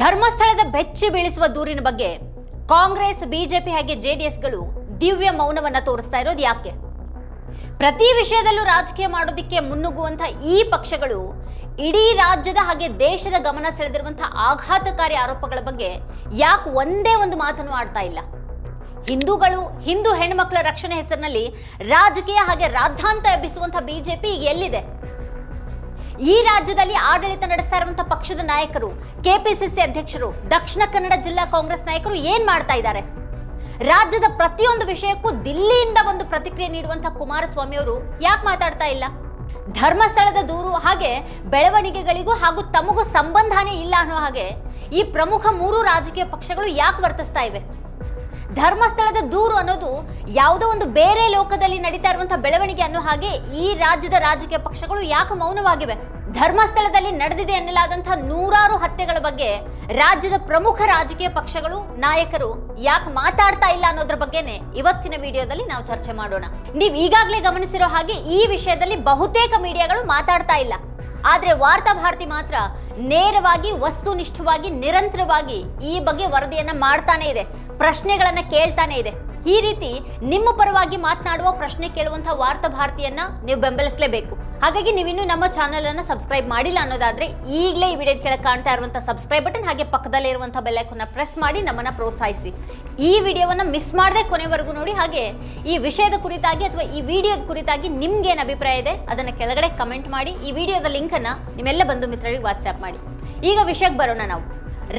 ಧರ್ಮಸ್ಥಳದ ಬೆಚ್ಚಿ ಬೀಳಿಸುವ ದೂರಿನ ಬಗ್ಗೆ ಕಾಂಗ್ರೆಸ್, ಬಿಜೆಪಿ ಹಾಗೆ ಜೆಡಿಎಸ್ಗಳು ದಿವ್ಯ ಮೌನವನ್ನ ತೋರಿಸ್ತಾ ಇರೋದು ಯಾಕೆ? ಪ್ರತಿ ವಿಷಯದಲ್ಲೂ ರಾಜಕೀಯ ಮಾಡೋದಿಕ್ಕೆ ಮುನ್ನುಗ್ಗುವಂತ ಈ ಪಕ್ಷಗಳು ಇಡೀ ರಾಜ್ಯದ ಹಾಗೆ ದೇಶದ ಗಮನ ಸೆಳೆದಿರುವಂತಹ ಆಘಾತಕಾರಿ ಆರೋಪಗಳ ಬಗ್ಗೆ ಯಾಕೆ ಒಂದೇ ಒಂದು ಮಾತನ್ನು ಆಡ್ತಾ ಇಲ್ಲ? ಹಿಂದೂಗಳು, ಹಿಂದೂ ಹೆಣ್ಮಕ್ಳ ರಕ್ಷಣೆ ಹೆಸರಿನಲ್ಲಿ ರಾಜಕೀಯ ಹಾಗೆ ರಾದ್ಧಾಂತ ಎಬ್ಬಿಸುವಂತಹ ಬಿಜೆಪಿ ಈಗ ಎಲ್ಲಿದೆ? ಈ ರಾಜ್ಯದಲ್ಲಿ ಆಡಳಿತ ನಡೆಸ್ತಾ ಇರುವಂತಹ ಪಕ್ಷದ ನಾಯಕರು, ಕೆಪಿಸಿಸಿ ಅಧ್ಯಕ್ಷರು, ದಕ್ಷಿಣ ಕನ್ನಡ ಜಿಲ್ಲಾ ಕಾಂಗ್ರೆಸ್ ನಾಯಕರು ಏನ್ ಮಾಡ್ತಾ ಇದ್ದಾರೆ? ರಾಜ್ಯದ ಪ್ರತಿಯೊಂದು ವಿಷಯಕ್ಕೂ ದಿಲ್ಲಿಯಿಂದ ಒಂದು ಪ್ರತಿಕ್ರಿಯೆ ನೀಡುವಂತಹ ಕುಮಾರಸ್ವಾಮಿ ಅವರು ಯಾಕೆ ಮಾತಾಡ್ತಾ ಇಲ್ಲ? ಧರ್ಮಸ್ಥಳದ ದೂರು ಹಾಗೆ ಬೆಳವಣಿಗೆಗಳಿಗೂ ಹಾಗೂ ತಮಗೂ ಸಂಬಂಧನೇ ಇಲ್ಲ ಅನ್ನೋ ಹಾಗೆ ಈ ಪ್ರಮುಖ ಮೂರು ರಾಜಕೀಯ ಪಕ್ಷಗಳು ಯಾಕೆ ವರ್ತಿಸ್ತಾ ಇವೆ? ಧರ್ಮಸ್ಥಳದ ದೂರು ಅನ್ನೋದು ಯಾವುದೋ ಒಂದು ಬೇರೆ ಲೋಕದಲ್ಲಿ ನಡೀತಾ ಇರುವಂತಹ ಬೆಳವಣಿಗೆ ಅನ್ನೋ ಹಾಗೆ ಈ ರಾಜ್ಯದ ರಾಜಕೀಯ ಪಕ್ಷಗಳು ಯಾಕೆ ಮೌನವಾಗಿವೆ? ಧರ್ಮಸ್ಥಳದಲ್ಲಿ ನಡೆದಿದೆ ಎನ್ನಲಾದಂತಹ ನೂರಾರು ಹತ್ಯೆಗಳ ಬಗ್ಗೆ ರಾಜ್ಯದ ಪ್ರಮುಖ ರಾಜಕೀಯ ಪಕ್ಷಗಳು, ನಾಯಕರು ಯಾಕೆ ಮಾತಾಡ್ತಾ ಇಲ್ಲ ಅನ್ನೋದ್ರ ಬಗ್ಗೆನೆ ಇವತ್ತಿನ ವಿಡಿಯೋದಲ್ಲಿ ನಾವು ಚರ್ಚೆ ಮಾಡೋಣ. ನೀವು ಈಗಾಗಲೇ ಗಮನಿಸಿರೋ ಹಾಗೆ ಈ ವಿಷಯದಲ್ಲಿ ಬಹುತೇಕ ಮೀಡಿಯಾಗಳು ಮಾತಾಡ್ತಾ ಇಲ್ಲ. ಆದ್ರೆ ವಾರ್ತಾ ಭಾರತಿ ಮಾತ್ರ ನೇರವಾಗಿ, ವಸ್ತುನಿಷ್ಠವಾಗಿ, ನಿರಂತರವಾಗಿ ಈ ಬಗ್ಗೆ ವರದಿಯನ್ನ ಮಾಡ್ತಾನೆ ಇದೆ, ಪ್ರಶ್ನೆಗಳನ್ನ ಕೇಳ್ತಾನೆ ಇದೆ. ಈ ರೀತಿ ನಿಮ್ಮ ಪರವಾಗಿ ಮಾತನಾಡುವ ಪ್ರಶ್ನೆ ಕೇಳುವಂತಹ ವಾರ್ತಾ ಭಾರತಿಯನ್ನ ನೀವು ಬೆಂಬಲಿಸಲೇಬೇಕು. ಹಾಗಾಗಿ ನೀವಿನ್ನು ನಮ್ಮ ಚಾನೆಲ್ ಅನ್ನ ಸಬ್ಸ್ಕ್ರೈಬ್ ಮಾಡಿಲ್ಲ ಅನ್ನೋದಾದ್ರೆ ಈಗಲೇ ಈ ವಿಡಿಯೋ ಕೆಳಗೆ ಕಾಣ್ತಾ ಇರುವಂತಹ ಸಬ್ಸ್ಕ್ರೈಬ್ ಬಟನ್ ಹಾಗೆ ಪಕ್ಕದಲ್ಲೇ ಇರುವಂತಹ ಬೆಲ್ಲೈಕನ್ನ ಪ್ರೆಸ್ ಮಾಡಿ ನಮ್ಮನ್ನ ಪ್ರೋತ್ಸಾಹಿಸಿ. ಈ ವಿಡಿಯೋವನ್ನ ಮಿಸ್ ಮಾಡದೆ ಕೊನೆವರೆಗೂ ನೋಡಿ, ಹಾಗೆ ಈ ವಿಷಯದ ಕುರಿತಾಗಿ ಅಥವಾ ಈ ವಿಡಿಯೋದ ಕುರಿತಾಗಿ ನಿಮ್ಗೆ ಏನು ಅಭಿಪ್ರಾಯ ಇದೆ, ಅದನ್ನ ಕೆಳಗಡೆ ಕಮೆಂಟ್ ಮಾಡಿ, ಈ ವಿಡಿಯೋದ ಲಿಂಕ್ ಅನ್ನ ನಿಮ್ಮೆಲ್ಲ ಬಂಧು ಮಿತ್ರರಿಗೆ ವಾಟ್ಸ್ಆಪ್ ಮಾಡಿ. ಈಗ ವಿಷಯಕ್ಕೆ ಬರೋಣ ನಾವು.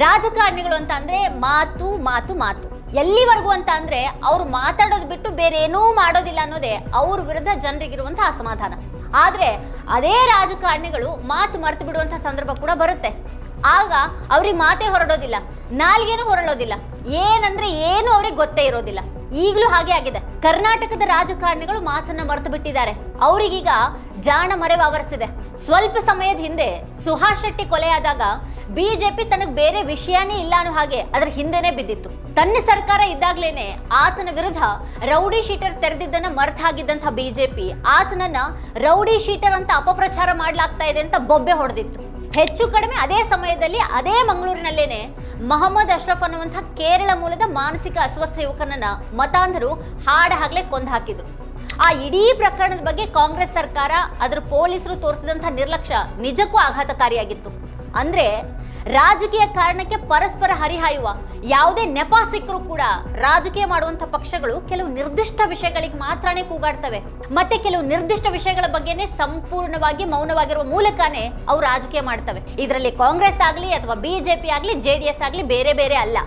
ರಾಜಕಾರಣಿಗಳು ಅಂತ ಅಂದ್ರೆ ಮಾತು ಮಾತು ಮಾತು. ಎಲ್ಲಿವರೆಗೂ ಅಂತ ಅಂದ್ರೆ ಅವ್ರು ಮಾತಾಡೋದು ಬಿಟ್ಟು ಬೇರೆ ಏನೂ ಮಾಡೋದಿಲ್ಲ ಅನ್ನೋದೇ ಅವ್ರ ವಿರುದ್ಧ ಜನರಿಗಿರುವಂತಹ ಅಸಮಾಧಾನ. ಆದ್ರೆ ಅದೇ ರಾಜಕಾರಣಿಗಳು ಮಾತು ಮರೆತು ಬಿಡುವಂಥ ಸಂದರ್ಭ ಕೂಡ ಬರುತ್ತೆ. ಆಗ ಅವ್ರಿಗೆ ಮಾತೇ ಹೊರಡೋದಿಲ್ಲ, ನಾಲ್ಗೇನು ಹೊರಳೋದಿಲ್ಲ. ಏನಂದ್ರೆ ಏನು ಅವ್ರಿಗೆ ಗೊತ್ತೇ ಇರೋದಿಲ್ಲ. ಈಗಲೂ ಹಾಗೆ ಆಗಿದೆ. ಕರ್ನಾಟಕದ ರಾಜಕಾರಣಿಗಳು ಮಾತನ್ನ ಮರೆತು ಬಿಟ್ಟಿದ್ದಾರೆ. ಅವರಿಗೀಗ ಜಾಣ ಮರೆವು ಆವರಿಸಿದೆ ಸ್ವಲ್ಪ ಸಮಯದ ಹಿಂದೆ ಸುಹಾಸ್ ಶೆಟ್ಟಿ ಕೊಲೆಯಾದಾಗ ಬಿಜೆಪಿ ತನಗೆ ಬೇರೆ ವಿಷಯನೇ ಇಲ್ಲ ಅನ್ನೋ ಹಾಗೆ ಅದರ ಹಿಂದೆನೆ ಬಿದ್ದಿತ್ತು. ತನ್ನ ಸರ್ಕಾರ ಇದ್ದಾಗ್ಲೇನೆ ಆತನ ವಿರುದ್ಧ ರೌಡಿ ಶೀಟರ್ ತೆರೆದಿದ್ದನ್ನ ಮರ್ಥ ಬಿಜೆಪಿ ಆತನನ್ನ ರೌಡಿ ಶೀಟರ್ ಅಂತ ಅಪಪ್ರಚಾರ ಮಾಡ್ಲಾಗ್ತಾ ಇದೆ ಅಂತ ಬೊಬ್ಬೆ ಹೊಡೆದಿತ್ತು. ಹೆಚ್ಚು ಕಡಿಮೆ ಅದೇ ಸಮಯದಲ್ಲಿ ಅದೇ ಮಂಗಳೂರಿನಲ್ಲೇನೆ ಮಹಮ್ಮದ್ ಅಶ್ರಫ್ ಅನ್ನುವಂಥ ಕೇರಳ ಮೂಲದ ಮಾನಸಿಕ ಅಸ್ವಸ್ಥ ಯುವಕನನ್ನ ಮತಾಂಧರು ಹಾಡ ಹಾಗಲೇ ಕೊಂದು ಹಾಕಿದ್ರು. ಆ ಇಡೀ ಪ್ರಕರಣದ ಬಗ್ಗೆ ಕಾಂಗ್ರೆಸ್ ಸರ್ಕಾರ ಅದರ ಪೊಲೀಸರು ತೋರಿಸಿದಂತಹ ನಿರ್ಲಕ್ಷ್ಯ ನಿಜಕ್ಕೂ ಆಘಾತಕಾರಿಯಾಗಿತ್ತು. ಅಂದ್ರೆ ರಾಜಕೀಯ ಕಾರಣಕ್ಕೆ ಪರಸ್ಪರ ಹರಿಹಾಯುವ ಯಾವುದೇ ನೆಪ ಸಿಕ್ಕರೂ ಕೂಡ ರಾಜಕೀಯ ಮಾಡುವಂತ ಪಕ್ಷಗಳು ಕೆಲವು ನಿರ್ದಿಷ್ಟ ವಿಷಯಗಳಿಗೆ ಮಾತ್ರನೇ ಕೂಗಾಡ್ತವೆ. ಮತ್ತೆ ಕೆಲವು ನಿರ್ದಿಷ್ಟ ವಿಷಯಗಳ ಬಗ್ಗೆನೇ ಸಂಪೂರ್ಣವಾಗಿ ಮೌನವಾಗಿರುವ ಮೂಲಕನೇ ಅವು ರಾಜಕೀಯ ಮಾಡ್ತವೆ. ಇದರಲ್ಲಿ ಕಾಂಗ್ರೆಸ್ ಆಗಲಿ ಅಥವಾ ಬಿಜೆಪಿ ಆಗಲಿ, ಜೆಡಿಎಸ್ ಆಗಲಿ ಬೇರೆ ಬೇರೆ ಅಲ್ಲ.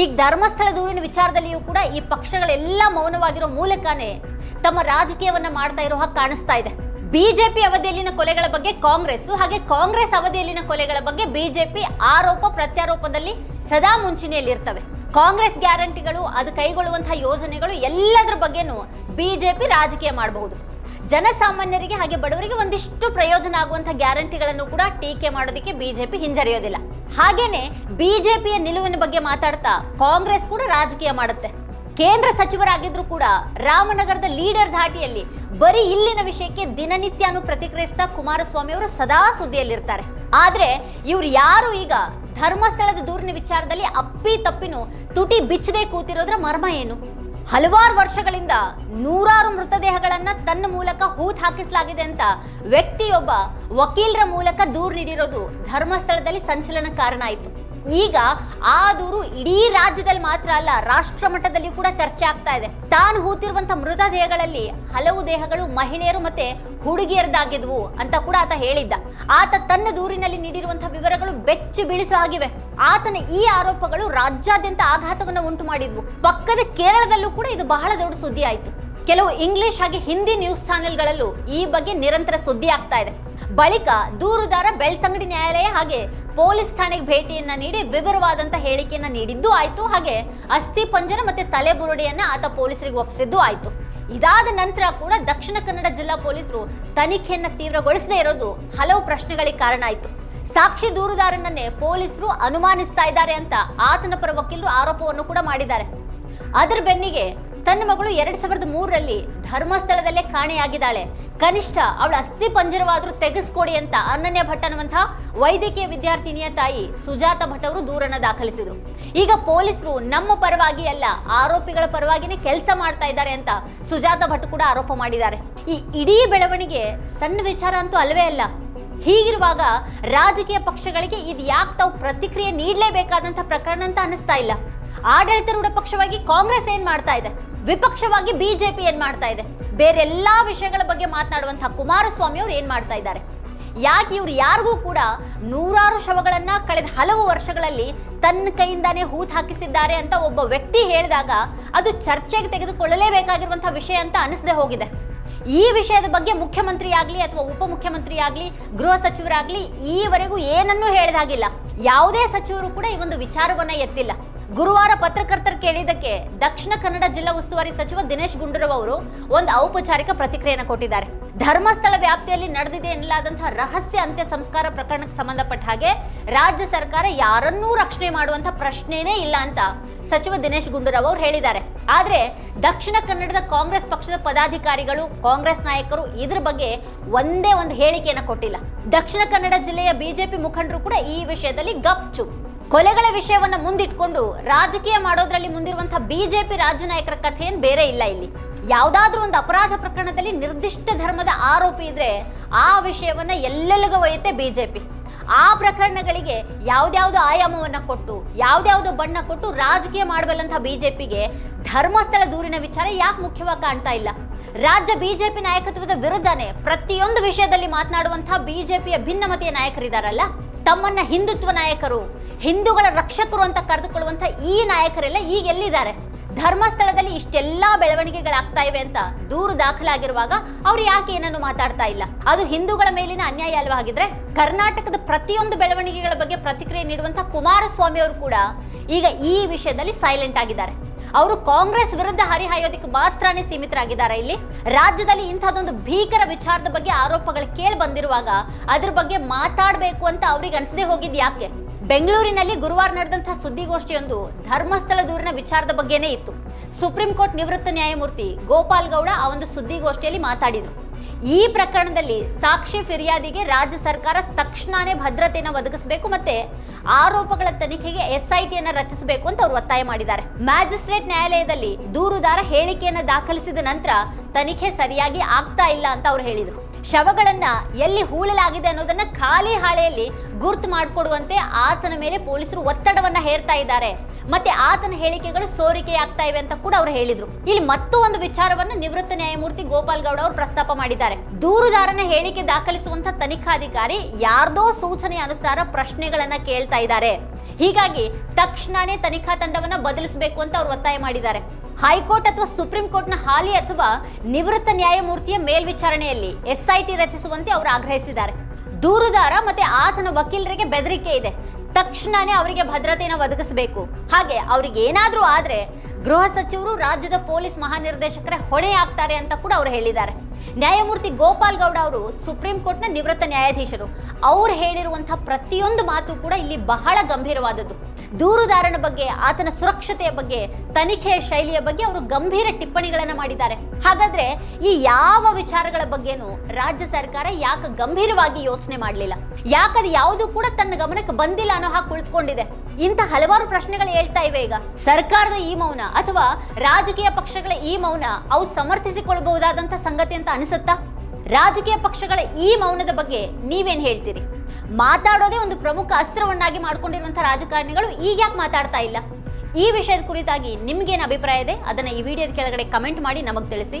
ಈಗ ಧರ್ಮಸ್ಥಳ ದೂರಿನ ವಿಚಾರದಲ್ಲಿಯೂ ಕೂಡ ಈ ಪಕ್ಷಗಳೆಲ್ಲ ಮೌನವಾಗಿರೋ ಮೂಲಕನೇ ತಮ್ಮ ರಾಜಕೀಯವನ್ನ ಮಾಡ್ತಾ ಇರೋ ಹಾಗೆ ಕಾಣಿಸ್ತಾ ಇದೆ. ಬಿಜೆಪಿ ಅವಧಿಯಲ್ಲಿನ ಕೊಲೆಗಳ ಬಗ್ಗೆ ಕಾಂಗ್ರೆಸ್ ಹಾಗೆ ಕಾಂಗ್ರೆಸ್ ಅವಧಿಯಲ್ಲಿನ ಕೊಲೆಗಳ ಬಗ್ಗೆ ಬಿಜೆಪಿ ಆರೋಪ ಪ್ರತ್ಯಾರೋಪದಲ್ಲಿ ಸದಾ ಮುಂಚೂಣಿಯಲ್ಲಿ ಇರ್ತವೆ ಕಾಂಗ್ರೆಸ್ ಗ್ಯಾರಂಟಿಗಳು, ಅದು ಕೈಗೊಳ್ಳುವಂತಹ ಯೋಜನೆಗಳು ಎಲ್ಲದರ ಬಗ್ಗೆನೂ ಬಿಜೆಪಿ ರಾಜಕೀಯ ಮಾಡಬಹುದು. ಜನಸಾಮಾನ್ಯರಿಗೆ ಹಾಗೆ ಬಡವರಿಗೆ ಒಂದಿಷ್ಟು ಪ್ರಯೋಜನ ಆಗುವಂತಹ ಗ್ಯಾರಂಟಿಗಳನ್ನು ಕೂಡ ಟೀಕೆ ಮಾಡೋದಕ್ಕೆ ಬಿಜೆಪಿ ಹಿಂಜರಿಯೋದಿಲ್ಲ. ಹಾಗೇನೆ ಬಿಜೆಪಿಯ ನಿಲುವಿನ ಬಗ್ಗೆ ಮಾತಾಡ್ತಾ ಕಾಂಗ್ರೆಸ್ ಕೂಡ ರಾಜಕೀಯ ಮಾಡುತ್ತೆ. ಕೇಂದ್ರ ಸಚಿವರಾಗಿದ್ರು ಕೂಡ ರಾಮನಗರದ ಲೀಡರ್ ಧಾಟಿಯಲ್ಲಿ ಬರೀ ಇಲ್ಲಿನ ವಿಷಯಕ್ಕೆ ದಿನನಿತ್ಯನೂ ಪ್ರತಿಕ್ರಿಯಿಸ್ತಾ ಕುಮಾರಸ್ವಾಮಿ ಅವರು ಸದಾ ಸುದ್ದಿಯಲ್ಲಿರ್ತಾರೆ. ಆದ್ರೆ ಇವ್ರು ಯಾರು ಈಗ ಧರ್ಮಸ್ಥಳದ ದೂರಿನ ವಿಚಾರದಲ್ಲಿ ಅಪ್ಪಿ ತಪ್ಪಿನೂ ತುಟಿ ಬಿಚ್ಚದೆ ಕೂತಿರೋದ್ರ ಮರ್ಮ ಏನು? ಹಲವಾರು ವರ್ಷಗಳಿಂದ ನೂರಾರು ಮೃತದೇಹಗಳನ್ನ ತನ್ನ ಮೂಲಕ ಹೂತ್ ಹಾಕಿಸಲಾಗಿದೆ ಅಂತ ವ್ಯಕ್ತಿಯೊಬ್ಬ ವಕೀಲರ ಮೂಲಕ ದೂರು ನೀಡಿರೋದು ಧರ್ಮಸ್ಥಳದಲ್ಲಿ ಸಂಚಲನ ಕಾರಣ ಆಯಿತು. ಈಗ ಆ ದೂರು ಇಡೀ ರಾಜ್ಯದಲ್ಲಿ ಮಾತ್ರ ಅಲ್ಲ ರಾಷ್ಟ್ರ ಮಟ್ಟದಲ್ಲಿ ಕೂಡ ಚರ್ಚೆ ಆಗ್ತಾ ಇದೆ. ತಾನು ಹೂತಿರುವಂತ ಮೃತದೇಹಗಳಲ್ಲಿ ಹಲವು ದೇಹಗಳು ಮಹಿಳೆಯರು ಮತ್ತೆ ಹುಡುಗಿಯರದಾಗಿದ್ವು ಅಂತ ಕೂಡ ಆತ ಹೇಳಿದ್ದ. ಆತ ತನ್ನ ದೂರಿನಲ್ಲಿ ನೀಡಿರುವಂತಹ ವಿವರಗಳು ಬೆಚ್ಚಿ ಬೀಳಿಸೋ ಆಗಿವೆ ಆತನ ಈ ಆರೋಪಗಳು ರಾಜ್ಯಾದ್ಯಂತ ಆಘಾತವನ್ನು ಉಂಟು ಮಾಡಿದ್ವು. ಪಕ್ಕದ ಕೇರಳದಲ್ಲೂ ಕೂಡ ಇದು ಬಹಳ ದೊಡ್ಡ ಸುದ್ದಿ ಆಯಿತು. ಕೆಲವು ಇಂಗ್ಲಿಷ್ ಹಾಗೆ ಹಿಂದಿ ನ್ಯೂಸ್ ಚಾನೆಲ್ಗಳಲ್ಲೂ ಈ ಬಗ್ಗೆ ನಿರಂತರ ಸುದ್ದಿ ಆಗ್ತಾ ಇದೆ. ಬಳಿಕ ದೂರುದಾರ ಬೆಳ್ತಂಗಡಿ ನ್ಯಾಯಾಲಯ ಹಾಗೆ ಪೊಲೀಸ್ ಠಾಣೆಗೆ ಭೇಟಿಯನ್ನ ನೀಡಿ ವಿವರವಾದಂತ ಹೇಳಿಕೆಯನ್ನ ನೀಡಿದ್ದು ಆಯ್ತು. ಹಾಗೆ ಅಸ್ಥಿ ಪಂಜರ ಮತ್ತೆ ತಲೆ ಬುರುಡಿಯನ್ನ ಆತ ಪೊಲೀಸರಿಗೆ ಒಪ್ಪಿಸಿದ್ದು ಆಯ್ತು. ಇದಾದ ನಂತರ ಕೂಡ ದಕ್ಷಿಣ ಕನ್ನಡ ಜಿಲ್ಲಾ ಪೊಲೀಸರು ತನಿಖೆಯನ್ನ ತೀವ್ರಗೊಳಿಸದೇ ಇರೋದು ಹಲವು ಪ್ರಶ್ನೆಗಳಿಗೆ ಕಾರಣ ಆಯ್ತು. ಸಾಕ್ಷಿ ದೂರುದಾರನನ್ನೇ ಪೊಲೀಸರು ಅನುಮಾನಿಸ್ತಾ ಇದ್ದಾರೆ ಅಂತ ಆತನ ಪರ ವಕೀಲರು ಆರೋಪವನ್ನು ಕೂಡ ಮಾಡಿದ್ದಾರೆ. ಅದರ ಬೆನ್ನಿಗೆ ತನ್ನ ಮಗಳು ಎರಡ್ ಸಾವಿರದ ಮೂರರಲ್ಲಿ ಧರ್ಮಸ್ಥಳದಲ್ಲೇ ಕಾಣೆಯಾಗಿದ್ದಾಳೆ. ಕನಿಷ್ಠ ಅವಳ ಅಸ್ಥಿ ಪಂಜರವಾದ್ರೂ ತೆಗೆಸ್ಕೊಡಿ ಅಂತ ಅನನ್ಯ ಭಟ್ ಅನ್ನುವಂತಹ ವೈದ್ಯಕೀಯ ವಿದ್ಯಾರ್ಥಿನಿಯ ತಾಯಿ ಸುಜಾತ ಭಟ್ ಅವರು ದೂರನ್ನ ದಾಖಲಿಸಿದ್ರು. ಈಗ ಪೊಲೀಸರು ನಮ್ಮ ಪರವಾಗಿ ಅಲ್ಲ, ಆರೋಪಿಗಳ ಪರವಾಗಿನೇ ಕೆಲಸ ಮಾಡ್ತಾ ಇದ್ದಾರೆ ಅಂತ ಸುಜಾತ ಭಟ್ ಕೂಡ ಆರೋಪ ಮಾಡಿದ್ದಾರೆ. ಈ ಇಡೀ ಬೆಳವಣಿಗೆ ಸಣ್ಣ ವಿಚಾರ ಅಂತೂ ಅಲ್ವೇ ಅಲ್ಲ. ಹೀಗಿರುವಾಗ ರಾಜಕೀಯ ಪಕ್ಷಗಳಿಗೆ ಇದು ಯಾಕೆ ತಾವು ಪ್ರತಿಕ್ರಿಯೆ ನೀಡಲೇಬೇಕಾದಂತಹ ಪ್ರಕರಣ ಅಂತ ಅನಿಸ್ತಾ ಇಲ್ಲ. ಆಡಳಿತಾರೂಢ ಪಕ್ಷವಾಗಿ ಕಾಂಗ್ರೆಸ್ ಏನ್ ಮಾಡ್ತಾ ಇದೆ? ವಿಪಕ್ಷವಾಗಿ ಬಿಜೆಪಿ ಏನ್ ಮಾಡ್ತಾ ಇದೆ? ಬೇರೆಲ್ಲಾ ವಿಷಯಗಳ ಬಗ್ಗೆ ಮಾತನಾಡುವಂತಹ ಕುಮಾರಸ್ವಾಮಿ ಅವರು ಏನ್ ಮಾಡ್ತಾ ಇದ್ದಾರೆ? ಯಾಕೆ ಇವ್ರು ಯಾರಿಗೂ ಕೂಡ ನೂರಾರು ಶವಗಳನ್ನ ಕಳೆದ ಹಲವು ವರ್ಷಗಳಲ್ಲಿ ತನ್ನ ಕೈಯಿಂದಾನೇ ಹೂತ್ ಹಾಕಿಸಿದ್ದಾರೆ ಅಂತ ಒಬ್ಬ ವ್ಯಕ್ತಿ ಹೇಳಿದಾಗ ಅದು ಚರ್ಚೆಗೆ ತೆಗೆದುಕೊಳ್ಳಲೇಬೇಕಾಗಿರುವಂತಹ ವಿಷಯ ಅಂತ ಅನಿಸದೆ ಹೋಗಿದೆ. ಈ ವಿಷಯದ ಬಗ್ಗೆ ಮುಖ್ಯಮಂತ್ರಿ ಆಗ್ಲಿ ಅಥವಾ ಉಪಮುಖ್ಯಮಂತ್ರಿ ಆಗ್ಲಿ ಗೃಹ ಸಚಿವರಾಗ್ಲಿ ಈವರೆಗೂ ಏನನ್ನೂ ಹೇಳಿದಾಗಿಲ್ಲ. ಯಾವುದೇ ಸಚಿವರು ಕೂಡ ಈ ಒಂದು ವಿಚಾರವನ್ನ ಎತ್ತಿಲ್ಲ. ಗುರುವಾರ ಪತ್ರಕರ್ತರು ಕೇಳಿದ್ದಕ್ಕೆ ದಕ್ಷಿಣ ಕನ್ನಡ ಜಿಲ್ಲಾ ಉಸ್ತುವಾರಿ ಸಚಿವ ದಿನೇಶ್ ಗುಂಡೂರಾವ್ ಅವರು ಒಂದು ಔಪಚಾರಿಕ ಪ್ರತಿಕ್ರಿಯೆಯನ್ನು ಕೊಟ್ಟಿದ್ದಾರೆ. ಧರ್ಮಸ್ಥಳ ವ್ಯಾಪ್ತಿಯಲ್ಲಿ ನಡೆದಿದೆ ಎನ್ನಲಾದಂತಹ ರಹಸ್ಯ ಅಂತ್ಯ ಸಂಸ್ಕಾರ ಪ್ರಕರಣಕ್ಕೆ ಸಂಬಂಧಪಟ್ಟ ಹಾಗೆ ರಾಜ್ಯ ಸರ್ಕಾರ ಯಾರನ್ನೂ ರಕ್ಷಣೆ ಮಾಡುವಂತ ಪ್ರಶ್ನೆನೇ ಇಲ್ಲ ಅಂತ ಸಚಿವ ದಿನೇಶ್ ಗುಂಡೂರಾವ್ ಅವರು ಹೇಳಿದ್ದಾರೆ. ಆದ್ರೆ ದಕ್ಷಿಣ ಕನ್ನಡದ ಕಾಂಗ್ರೆಸ್ ಪಕ್ಷದ ಪದಾಧಿಕಾರಿಗಳು, ಕಾಂಗ್ರೆಸ್ ನಾಯಕರು ಇದ್ರ ಬಗ್ಗೆ ಒಂದೇ ಒಂದು ಹೇಳಿಕೆಯನ್ನು ಕೊಟ್ಟಿಲ್ಲ. ದಕ್ಷಿಣ ಕನ್ನಡ ಜಿಲ್ಲೆಯ ಬಿಜೆಪಿ ಮುಖಂಡರು ಕೂಡ ಈ ವಿಷಯದಲ್ಲಿ ಗಪ್ಚು ಕೊಲೆಗಳ ವಿಷಯವನ್ನ ಮುಂದಿಟ್ಕೊಂಡು ರಾಜಕೀಯ ಮಾಡೋದ್ರಲ್ಲಿ ಮುಂದಿರುವಂತಹ ಬಿಜೆಪಿ ರಾಜ್ಯ ನಾಯಕರ ಕಥೆ ಏನ್ ಬೇರೆ ಇಲ್ಲ ಇಲ್ಲಿ. ಯಾವ್ದಾದ್ರೂ ಒಂದು ಅಪರಾಧ ಪ್ರಕರಣದಲ್ಲಿ ನಿರ್ದಿಷ್ಟ ಧರ್ಮದ ಆರೋಪಿ ಇದ್ರೆ ಆ ವಿಷಯವನ್ನ ಎಲ್ಲೆಲ್ಲಿಗೂ ಒಯ್ಯುತ್ತೆ ಬಿಜೆಪಿ. ಆ ಪ್ರಕರಣಗಳಿಗೆ ಯಾವ್ದ್ಯಾವ್ದು ಆಯಾಮವನ್ನ ಕೊಟ್ಟು, ಯಾವ್ದ್ಯಾವ್ದು ಬಣ್ಣ ಕೊಟ್ಟು ರಾಜಕೀಯ ಮಾಡಬಲ್ಲಂತಹ ಬಿಜೆಪಿಗೆ ಧರ್ಮಸ್ಥಳ ದೂರಿನ ವಿಚಾರ ಯಾಕೆ ಮುಖ್ಯವಾಗಿ ಕಾಣ್ತಾ ಇಲ್ಲ? ರಾಜ್ಯ ಬಿಜೆಪಿ ನಾಯಕತ್ವದ ವಿರುದ್ಧನೇ ಪ್ರತಿಯೊಂದು ವಿಷಯದಲ್ಲಿ ಮಾತನಾಡುವಂತಹ ಬಿಜೆಪಿಯ ಭಿನ್ನಮತೀಯ ನಾಯಕರಿದಾರಲ್ಲ? ತಮ್ಮನ್ನ ಹಿಂದುತ್ವ ನಾಯಕರು, ಹಿಂದೂಗಳ ರಕ್ಷಕರು ಅಂತ ಕರೆದುಕೊಳ್ಳುವಂತ ಈ ನಾಯಕರೆಲ್ಲ ಈಗ ಎಲ್ಲಿದ್ದಾರೆ? ಧರ್ಮಸ್ಥಳದಲ್ಲಿ ಇಷ್ಟೆಲ್ಲಾ ಬೆಳವಣಿಗೆಗಳಾಗ್ತಾ ಇವೆ ಅಂತ ದೂರು ದಾಖಲಾಗಿರುವಾಗ ಅವ್ರು ಯಾಕೆ ಏನನ್ನು ಮಾತಾಡ್ತಾ ಇಲ್ಲ? ಅದು ಹಿಂದೂಗಳ ಮೇಲಿನ ಅನ್ಯಾಯ ಅಲ್ವಾ ಕರ್ನಾಟಕದ ಪ್ರತಿಯೊಂದು ಬೆಳವಣಿಗೆಗಳ ಬಗ್ಗೆ ಪ್ರತಿಕ್ರಿಯೆ ನೀಡುವಂತ ಕುಮಾರಸ್ವಾಮಿ ಅವರು ಕೂಡ ಈಗ ಈ ವಿಷಯದಲ್ಲಿ ಸೈಲೆಂಟ್ ಆಗಿದ್ದಾರೆ. ಅವರು ಕಾಂಗ್ರೆಸ್ ವಿರುದ್ಧ ಹರಿಹಾಯೋದಕ್ಕೆ ಮಾತ್ರನೇ ಸೀಮಿತರಾಗಿದ್ದಾರೆ. ಇಲ್ಲಿ ರಾಜ್ಯದಲ್ಲಿ ಇಂಥದ್ದೊಂದು ಭೀಕರ ವಿಚಾರದ ಬಗ್ಗೆ ಆರೋಪಗಳು ಕೇಳಿ ಬಂದಿರುವಾಗ ಅದ್ರ ಬಗ್ಗೆ ಮಾತಾಡಬೇಕು ಅಂತ ಅವ್ರಿಗೆ ಅನ್ಸದೆ ಹೋಗಿದ್ ಯಾಕೆ? ಬೆಂಗಳೂರಿನಲ್ಲಿ ಗುರುವಾರ ನಡೆದಂತಹ ಸುದ್ದಿಗೋಷ್ಠಿಯೊಂದು ಧರ್ಮಸ್ಥಳ ದೂರಿನ ವಿಚಾರದ ಬಗ್ಗೆನೇ ಇತ್ತು. ಸುಪ್ರೀಂ ಕೋರ್ಟ್ ನಿವೃತ್ತ ನ್ಯಾಯಮೂರ್ತಿ ಗೋಪಾಲ್ ಗೌಡ ಆ ಒಂದು ಸುದ್ದಿಗೋಷ್ಠಿಯಲ್ಲಿ ಮಾತಾಡಿದ್ರು. ಈ ಪ್ರಕರಣದಲ್ಲಿ ಸಾಕ್ಷಿ ಫಿರ್ಯಾದಿಗೆ ರಾಜ್ಯ ಸರ್ಕಾರ ತಕ್ಷಣನೇ ಭದ್ರತೆಯನ್ನು ಒದಗಿಸಬೇಕು ಮತ್ತೆ ಆರೋಪಗಳ ತನಿಖೆಗೆ ಎಸ್ಐಟಿಯನ್ನ ರಚಿಸಬೇಕು ಅಂತ ಅವರು ಒತ್ತಾಯ ಮಾಡಿದ್ದಾರೆ. ಮ್ಯಾಜಿಸ್ಟ್ರೇಟ್ ನ್ಯಾಯಾಲಯದಲ್ಲಿ ದೂರುದಾರ ಹೇಳಿಕೆಯನ್ನು ದಾಖಲಿಸಿದ ನಂತರ ತನಿಖೆ ಸರಿಯಾಗಿ ಆಗ್ತಾ ಇಲ್ಲ ಅಂತ ಅವ್ರು ಹೇಳಿದ್ರು. ಶವಗಳನ್ನ ಎಲ್ಲಿ ಹೂಳಲಾಗಿದೆ ಅನ್ನೋದನ್ನ ಖಾಲಿ ಹಾಳೆಯಲ್ಲಿ ಗುರ್ತು ಮಾಡಿಕೊಡುವಂತೆ ಆತನ ಮೇಲೆ ಪೊಲೀಸರು ಒತ್ತಡವನ್ನ ಹೇರ್ತಾ ಇದ್ದಾರೆ. ಮತ್ತೆ ಆತನ ಹೇಳಿಕೆಗಳು ಸೋರಿಕೆಯಾಗ್ತಾ ಇವೆ ಅಂತ ಕೂಡ ಅವರು ಹೇಳಿದ್ರು. ಇಲ್ಲಿ ಮತ್ತೊಂದು ಒಂದು ವಿಚಾರವನ್ನ ನಿವೃತ್ತ ನ್ಯಾಯಮೂರ್ತಿ ಗೋಪಾಲ್ ಗೌಡ ಅವರು ಪ್ರಸ್ತಾಪ ಮಾಡಿದ್ದಾರೆ. ದೂರುದಾರನ ಹೇಳಿಕೆ ದಾಖಲಿಸುವಂತ ತನಿಖಾಧಿಕಾರಿ ಯಾರ್ದೋ ಸೂಚನೆ ಅನುಸಾರ ಪ್ರಶ್ನೆಗಳನ್ನ ಕೇಳ್ತಾ ಇದ್ದಾರೆ. ಹೀಗಾಗಿ ತಕ್ಷಣನೇ ತನಿಖಾ ತಂಡವನ್ನ ಬದಲಿಸಬೇಕು ಅಂತ ಅವರು ಒತ್ತಾಯ ಮಾಡಿದ್ದಾರೆ. ಹೈಕೋರ್ಟ್ ಅಥವಾ ಸುಪ್ರೀಂ ಕೋರ್ಟ್ನ ಹಾಲಿ ಅಥವಾ ನಿವೃತ್ತ ನ್ಯಾಯಮೂರ್ತಿಯ ಮೇಲ್ವಿಚಾರಣೆಯಲ್ಲಿ ಎಸ್ಐಟಿ ರಚಿಸುವಂತೆ ಅವರು ಆಗ್ರಹಿಸಿದ್ದಾರೆ. ದೂರುದಾರ ಮತ್ತೆ ಆತನ ವಕೀಲರಿಗೆ ಬೆದರಿಕೆ ಇದೆ. ತಕ್ಷಣನೇ ಅವರಿಗೆ ಭದ್ರತೆಯನ್ನು ಒದಗಿಸಬೇಕು. ಹಾಗೆ ಅವ್ರಿಗೆ ಏನಾದರೂ ಆದರೆ ಗೃಹ ಸಚಿವರು, ರಾಜ್ಯದ ಪೊಲೀಸ್ ಮಹಾನಿರ್ದೇಶಕರೇ ಹೊಣೆ ಆಗ್ತಾರೆ ಅಂತ ಕೂಡ ಅವರು ಹೇಳಿದ್ದಾರೆ. ನ್ಯಾಯಮೂರ್ತಿ ಗೋಪಾಲ್ ಗೌಡ ಅವರು ಸುಪ್ರೀಂ ಕೋರ್ಟ್ನ ನಿವೃತ್ತ ನ್ಯಾಯಾಧೀಶರು. ಅವ್ರು ಹೇಳಿರುವಂತಹ ಪ್ರತಿಯೊಂದು ಮಾತು ಕೂಡ ಇಲ್ಲಿ ಬಹಳ ಗಂಭೀರವಾದದ್ದು. ದೂರುದಾರನ ಬಗ್ಗೆ, ಆತನ ಸುರಕ್ಷತೆಯ ಬಗ್ಗೆ ತನಿಖೆಯ ಶೈಲಿಯ ಬಗ್ಗೆ ಅವರು ಗಂಭೀರ ಟಿಪ್ಪಣಿಗಳನ್ನ ಮಾಡಿದ್ದಾರೆ. ಹಾಗಾದ್ರೆ ಈ ಯಾವ ವಿಚಾರಗಳ ಬಗ್ಗೆನೂ ರಾಜ್ಯ ಸರ್ಕಾರ ಯಾಕೆ ಗಂಭೀರವಾಗಿ ಯೋಚನೆ ಮಾಡಲಿಲ್ಲ? ಯಾಕದು ಯಾವುದು ಕೂಡ ತನ್ನ ಗಮನಕ್ಕೆ ಬಂದಿಲ್ಲ ಅನ್ನೋ ಹಾಗೆ ಕುಳಿತುಕೊಂಡಿದೆ. ಇಂಥ ಹಲವಾರು ಪ್ರಶ್ನೆಗಳು ಹೇಳ್ತಾ ಇವೆ ಈಗ. ಸರ್ಕಾರದ ಈ ಮೌನ ಅಥವಾ ರಾಜಕೀಯ ಪಕ್ಷಗಳ ಈ ಮೌನ, ಅವು ಸಮರ್ಥಿಸಿಕೊಳ್ಳಬಹುದಾದಂತ ಸಂಗತಿ ಅಂತ ಅನಿಸುತ್ತಾ? ರಾಜಕೀಯ ಪಕ್ಷಗಳ ಈ ಮೌನದ ಬಗ್ಗೆ ನೀವೇನ್ ಹೇಳ್ತೀರಿ? ಮಾತಾಡೋದೇ ಒಂದು ಪ್ರಮುಖ ಅಸ್ತ್ರವನ್ನಾಗಿ ಮಾಡ್ಕೊಂಡಿರುವಂತಹ ರಾಜಕಾರಣಿಗಳು ಈಗ ಯಾಕೆ ಮಾತಾಡ್ತಾ ಇಲ್ಲ? ಈ ವಿಷಯದ ಕುರಿತಾಗಿ ನಿಮ್ಗೇನು ಅಭಿಪ್ರಾಯ ಇದೆ? ಅದನ್ನ ಈ ವಿಡಿಯೋದ ಕೆಳಗಡೆ ಕಮೆಂಟ್ ಮಾಡಿ ನಮಗೆ ತಿಳಿಸಿ.